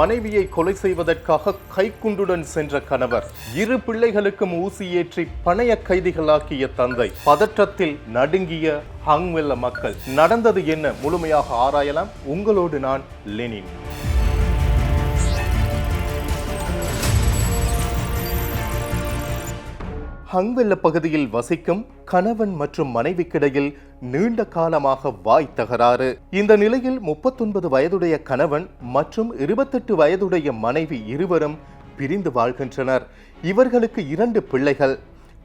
மனைவியை கொலை செய்வதற்காக கைக்குண்டுடன் சென்ற கணவர். இரு பிள்ளைகளுக்கும் ஊசி ஏற்றி பணைய கைதிகளாக்கிய தந்தை. பதற்றத்தில் நடுங்கிய ஹங்வெல்ல மக்கள். நடந்தது என்ன? முழுமையாக ஆராயலாம். உங்களோடு நான் லெனின். ஹங்வெல்ல பகுதியில் வசிக்கும் கணவன் மற்றும் மனைவிக்கிடையில் நீண்ட காலமாக வாய் தகராறு. இந்த நிலையில் முப்பத்தொன்பது வயதுடைய கணவன் மற்றும் இருபத்தெட்டு வயதுடைய மனைவி இருவரும் பிரிந்து வாழ்கின்றனர். இவர்களுக்கு இரண்டு பிள்ளைகள்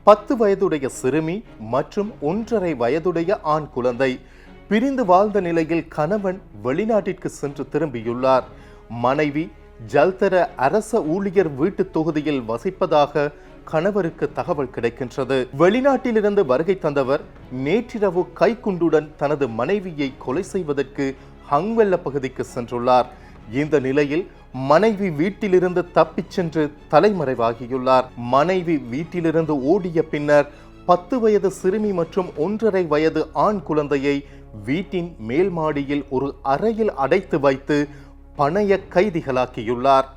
பத்து வயதுடைய சிறுமி மற்றும் ஒன்றரை வயதுடைய ஆண் குழந்தை. பிரிந்து வாழ்ந்த நிலையில் கணவன் வெளிநாட்டிற்கு சென்று திரும்பியுள்ளார். மனைவி ஜல்தர அரச ஊழியர் வீட்டு தொகுதியில் வசிப்பதாக கணவருக்கு தகவல் கிடைக்கின்றது. வெளிநாட்டிலிருந்து வருகை தந்தவர் நேற்றிரவு கைக்குண்டுடன் தனது மனைவியை கொலை செய்வதற்கு ஹங்வெல்ல பகுதிக்கு சென்றுள்ளார். இந்த நிலையில் மனைவி வீட்டிலிருந்து தப்பிச் சென்று தலைமறைவாகியுள்ளார். மனைவி வீட்டிலிருந்து ஓடிய பின்னர் பத்து வயது சிறுமி மற்றும் ஒன்றரை வயது ஆண் குழந்தையை வீட்டின் மேல் மாடியில் ஒரு அறையில் அடைத்து வைத்து பணைய கைதிகளாக்கியுள்ளார்.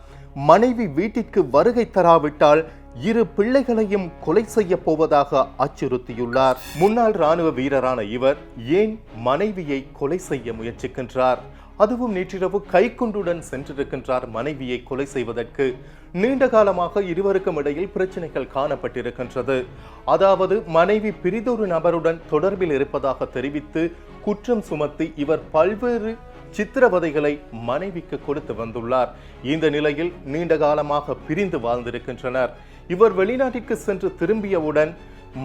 மனைவி வீட்டிற்கு வருகை தராவிட்டால் இரு பிள்ளைகளையும் கொலை செய்ய போவதாக அச்சுறுத்தியுள்ளார். முன்னாள் ராணுவ வீரரான இவர் ஏன் மனைவியை கொலை செய்ய முயற்சிக்கின்றார்? அதுவும் நேற்றிரவு கைக்குண்டுடன் சென்றிருக்கின்றார் மனைவியை கொலை செய்வதற்கு. நீண்ட காலமாக இருவருக்கும் இடையில் பிரச்சனைகள் காணப்பட்டிருக்கின்றது. அதாவது மனைவி பிரிதொரு நபருடன் தொடர்பில் இருப்பதாக தெரிவித்து குற்றம் சுமத்தி இவர் பல்வேறு சித்திரவதைகளை மனைவிக்கு கொடுத்து வந்துள்ளார். இந்த நிலையில் நீண்ட காலமாக பிரிந்து வாழ்ந்திருக்கின்றனர். இவர் வெளிநாட்டிற்கு சென்று திரும்பியவுடன்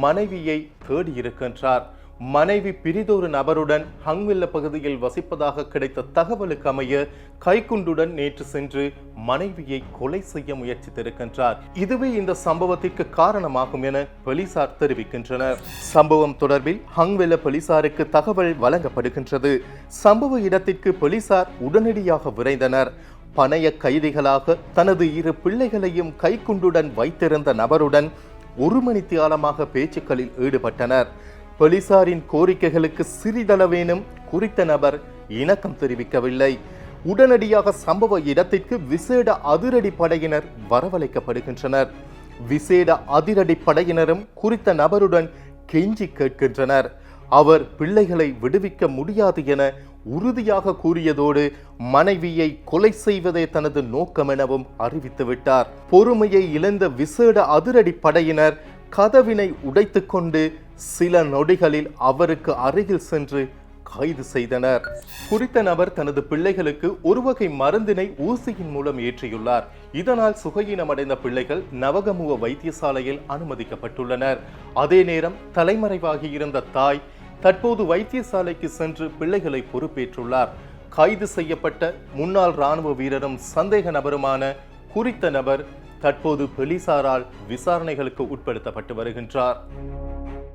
மனைவியை தேடியிருக்கின்றார். மனைவி பிரிதொரு நபருடன் ஹங்வில்ல பகுதியில் வசிப்பதாக கிடைத்த தகவலுக்கு அமைய கைக்குண்டுடன் நேற்று சென்று மனைவியை கொலை செய்ய முயற்சித்திருக்கின்றார். இதுவே இந்த சம்பவத்திற்கு காரணமாகும் என போலீசார் தெரிவிக்கின்றனர். சம்பவம் தொடர்பில் ஹங்வெல்ல போலீசாருக்கு தகவல் வழங்கப்படுகின்றது. சம்பவ இடத்திற்கு போலீசார் உடனடியாக விரைந்தனர். பணைய கைதிகளாக தனது இரு பிள்ளைகளையும் கைக்குண்டுடன் வைத்திருந்த நபருடன் ஒரு மணித்தியாலமாக பேச்சுக்களில் ஈடுபட்டனர். போலீசாரின் கோரிக்கைகளுக்கு சிறிதளவேனும் குறித்த நபர் இணக்கம் தெரிவிக்கவில்லை. உடனடியாக சம்பவ இடத்திற்கு விசேட அதிரடி படையினர் வரவழைக்கப்படுகின்றனர். விசேட அதிரடி படையினரும் குறித்த நபருடன் கெஞ்சி கேட்கின்றனர். அவர் பிள்ளைகளை விடுவிக்க முடியாது என உறுதியாக கூறியதோடு மனைவியை கொலை செய்வதே தனது நோக்கம் எனவும் அறிவித்துவிட்டார். பொறுமையை இழந்த விசேட அதிரடி படையினர் கதவினை உடைத்துக்கொண்டு சில நொடிகளில் அவருக்கு அருகில் சென்று கைது செய்தனர். குறித்த நபர் தனது பிள்ளைகளுக்கு ஒரு வகை மருந்தினை ஊசியின் மூலம் ஏற்றியுள்ளார். இதனால் சுகையினமடைந்த பிள்ளைகள் நவகமுக வைத்தியசாலையில் அனுமதிக்கப்பட்டுள்ளனர். அதே நேரம் தலைமறைவாகியிருந்த தாய் தற்போது வைத்தியசாலைக்கு சென்று பிள்ளைகளை பொறுப்பேற்றுள்ளார். கைது செய்யப்பட்ட முன்னாள் ராணுவ வீரரும் சந்தேக நபருமான குறித்த நபர் தற்போது போலீசாரால் விசாரணைகளுக்கு உட்படுத்தப்பட்டு வருகின்றார்.